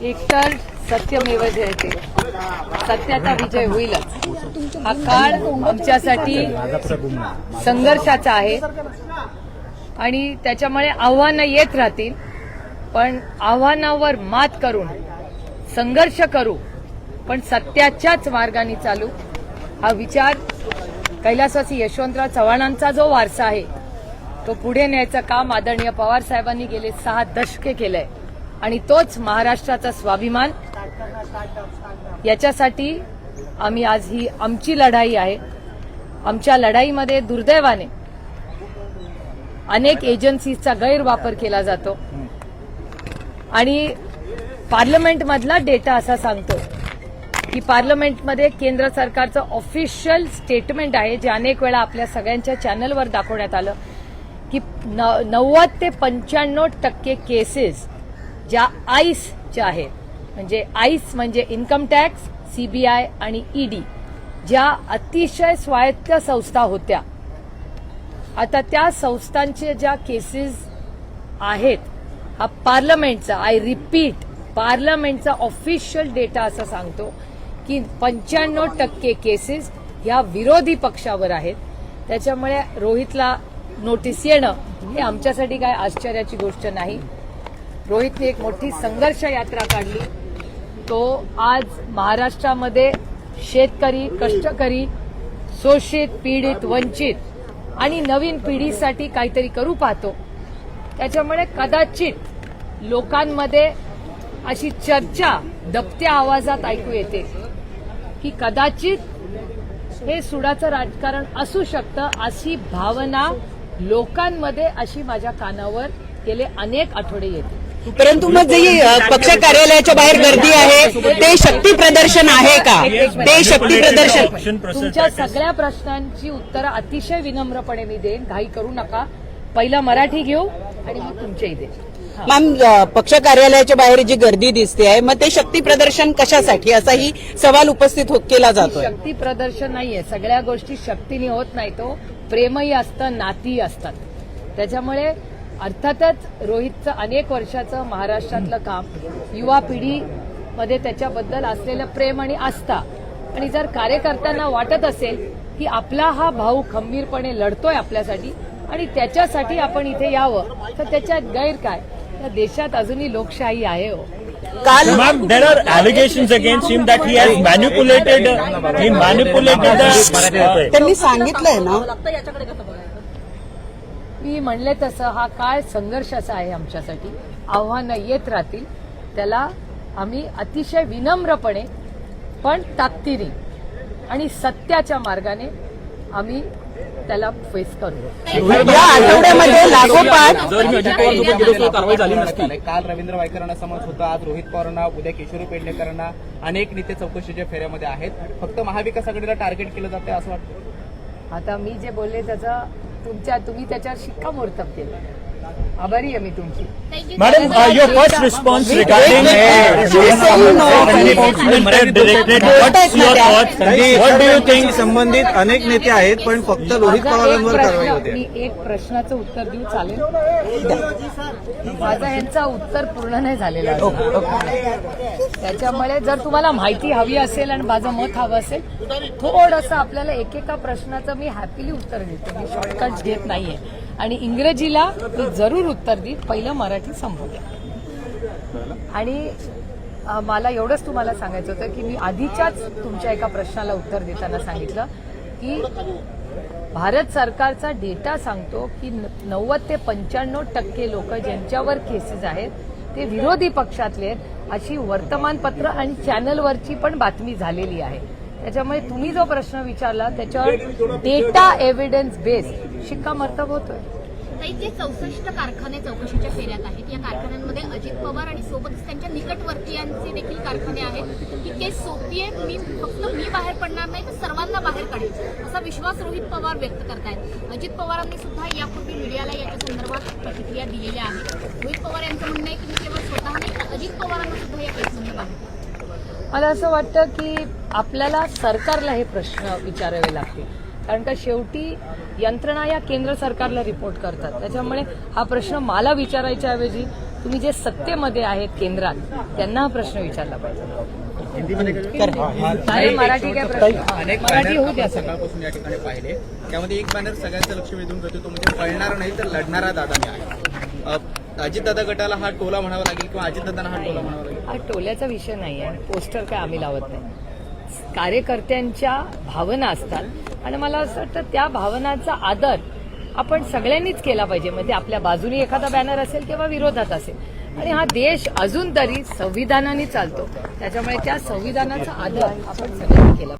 एकतर सत्यमेव जयते. सत्याचा विजय होईलच. हा काळ आमच्यासाठी संघर्षाचा आहे. आणि त्याच्यामुळे आव्हानं येत राहतील. पण आव्हानावर मात करून संघर्ष करू पण सत्याच्याच मार्गाने चालू. हा विचार कैलासवासी यशवंतराव चव्हाणांचा जो वारसा आहे तो पुढे न्यायचं काम आदरणीय पवार साहेबांनी गेले सहा दशके केलंय. आणि तोच महाराष्ट्राचा स्वाभिमान. याच्यासाठी आम्ही आज ही आमची लढाई आहे. आमच्या लढाईमध्ये दुर्दैवाने अनेक एजन्सीजचा गैरवापर केला जातो. आणि पार्लमेंटमधला डेटा असा सांगतो की पार्लमेंटमध्ये केंद्र सरकारचं ऑफिशियल स्टेटमेंट आहे जे अनेक वेळा आपल्या सगळ्यांच्या चॅनलवर दाखवण्यात आलं की न- नव्वद ते पंच्याण्णव टक्के केसेस ज्या आईसच्या आहेत म्हणजे आईस म्हणजे इन्कम टॅक्स सीबीआय आणि ईडी ज्या अतिशय स्वायत्त संस्था होत्या. आता त्या संस्थांचे ज्या केसेस आहेत हा पार्लमेंटचा आय रिपीट पार्लमेंटचा ऑफिशियल डेटा असं सांगतो की पंच्याण्णव टक्के केसेस ह्या विरोधी पक्षावर आहेत. त्याच्यामुळे रोहितला नोटीस येणं हे आमच्यासाठी काय आश्चर्याची गोष्ट नाही. रोहितने एक मोठी संघर्ष यात्रा काढली. तो आज महाराष्ट्रामध्ये शेतकरी कष्टकरी शोषित पीडित वंचित आणि नवीन पिढीसाठी काहीतरी करू पाहतो. त्याच्यामुळे कदाचित लोकांमध्ये अशी चर्चा दबत्या आवाजात ऐकू येते की कदाचित हे सुडाचं राजकारण असू शकतं अशी भावना लोकांमध्ये अशी माझ्या कानावर गेले अनेक आठवडे येते. परंतु मग जी पक्ष कार्यालयाच्या बाहेर गर्दी आहे ते शक्ती प्रदर्शन आहे का? ते शक्ती प्रदर्शन तुमच्या सगळ्या प्रश्नांची उत्तरं अतिशय विनम्रपणे मी देईन. घाई करू नका. पहिलं मराठी घेऊ आणि मग देईन हा. मॅम पक्ष कार्यालयाच्या बाहेर जी गर्दी दिसते आहे मग ते शक्ती प्रदर्शन कशासाठी? असाही सवाल उपस्थित हो- केला जातोय. शक्ती प्रदर्शन नाहीये. सगळ्या गोष्टी शक्तीने होत नाही तो. प्रेमही असतं नातीही असतात. त्याच्यामुळे अर्थातच रोहितचं अनेक वर्षाचं महाराष्ट्रातलं काम युवा पिढीमध्ये त्याच्याबद्दल असलेलं प्रेम आणि आस्था आणि जर कार्यकर्त्यांना वाटत असेल की आपला हा भाऊ खंबीरपणे लढतोय आपल्यासाठी आणि त्याच्यासाठी आपण इथे यावं तर त्याच्यात गैर काय या देशात अजूनही लोकशाही आहे हो काल Ma'am, there are allegations against him that he has manipulated, he manipulated the. त्यांनी सांगितलंय ना मी म्हणले तसं हा काळ संघर्षाचा आहे आमच्यासाठी? आव्हानं येत राहतील. त्याला आम्ही अतिशय विनम्रपणे पण ताकदीने आणि सत्याच्या मार्गाने आम्ही त्याला फेस करू. या आठवड्यामध्ये लागोपाठ कारवाई झाली नसती. काल रवींद्र वायकरांना समज होता आज रोहित पवारांना उद्या किशोरी पेडणेकरांना अनेक नेते चौकशीच्या फेऱ्यामध्ये आहेत. फक्त महाविकास आघाडीला टार्गेट केलं जाते असं वाटतं. आता मी जे बोलले त्याचा तुमच्या तुम्ही त्याच्यावर शिक्कामोर्तब केलं. आभारी आहे मी तुमची uh, thoughts? What do you think? संबंधित अनेक नेते आहेत पण फक्त रोहित पवारांवर कारवाई प्रश्न होते मी एक प्रश्नाचं उत्तर देऊ चालेल माझा यांचा उत्तर पूर्ण नाही झालेला. त्याच्यामुळे जर तुम्हाला माहिती हवी असेल आणि माझं मत हवं असेल थोडंसं आपल्याला एकेका प्रश्नाचं मी हॅपीली उत्तर देते मी शॉर्टकट घेत नाहीये आणि इंग्रजीला मी जरूर उत्तर देईन पहिलं मराठी संपवते आणि मला एवढंच तुम्हाला सांगायचं होतं की मी आधीच्याच तुमच्या एका प्रश्नाला उत्तर देताना सांगितलं की भारत सरकारचा डेटा सांगतो की न- नव्वद ते पंच्याण्णव टक्के लोक ज्यांच्यावर केसेस आहेत ते विरोधी पक्षातले आहेत अशी वर्तमानपत्र आणि चॅनलवरची पण बातमी झालेली आहे. त्याच्यामुळे तुम्ही जो प्रश्न विचारला त्याच्यावर डेटा एव्हिडन्स बेस शिक्कामोर्तब होतोय. ताई, जे चौसष्ट कारखाने चौकशीच्या फेऱ्यात आहेत या कारखान्यांमध्ये अजित पवार आणि सोबतच त्यांच्या निकटवर्तीयांचे देखील कारखाने आहेत. ही केस सोपी आहे मी फक्त मी बाहेर पडणार नाही तर सर्वांना बाहेर काढेल असा विश्वास रोहित पवार व्यक्त करतायत. अजित पवारांनी सुद्धा यापूर्वी मीडियाला याच्या संदर्भात प्रतिक्रिया दिलेल्या आहेत रोहित पवार यांचं म्हणणं आहे की मी केवळ स्वतः नाही तर अजित पवारांना सुद्धा या केसमध्ये बाहेर. मला असं वाटतं की आपल्याला सरकारला हे प्रश्न विचारावे लागतील. कारण का शेवटी यंत्रणा या केंद्र सरकारला रिपोर्ट करतात. त्याच्यामुळे हा प्रश्न मला विचारायच्या ऐवजी तुम्ही जे सत्तेमध्ये आहेत केंद्रात त्यांना हा प्रश्न विचारला पाहिजे. मराठी काय प्रश्न? अनेक मराठी होऊ बॅनर द्या. आपण सगळं. सकाळपासून या ठिकाणी पाहिले. त्यामध्ये एक बॅनर सगळ्यांचं लक्ष वेधून करतो तो म्हणजे पळणार नाही तर लढणारा दादा मी आहे. अजितदादा गटाला हा टोला म्हणावा लागेल किंवा अजितदादांना हा टोला म्हणावा लागेल? हा टोल्याचा विषय नाही आहे पोस्टर काय आम्ही लावत नाही. कार्यकर्त्यांच्या भावना असतात. आणि मला असं वाटतं त्या भावनांचा आदर आपण सगळ्यांनीच केला पाहिजे. म्हणजे आपल्या बाजूने एखादा बॅनर असेल किंवा विरोधात असेल. आणि हा देश अजून तरी संविधानाने चालतो. त्याच्यामुळे त्या संविधानाचा आदर आपण सगळ्यांनी केला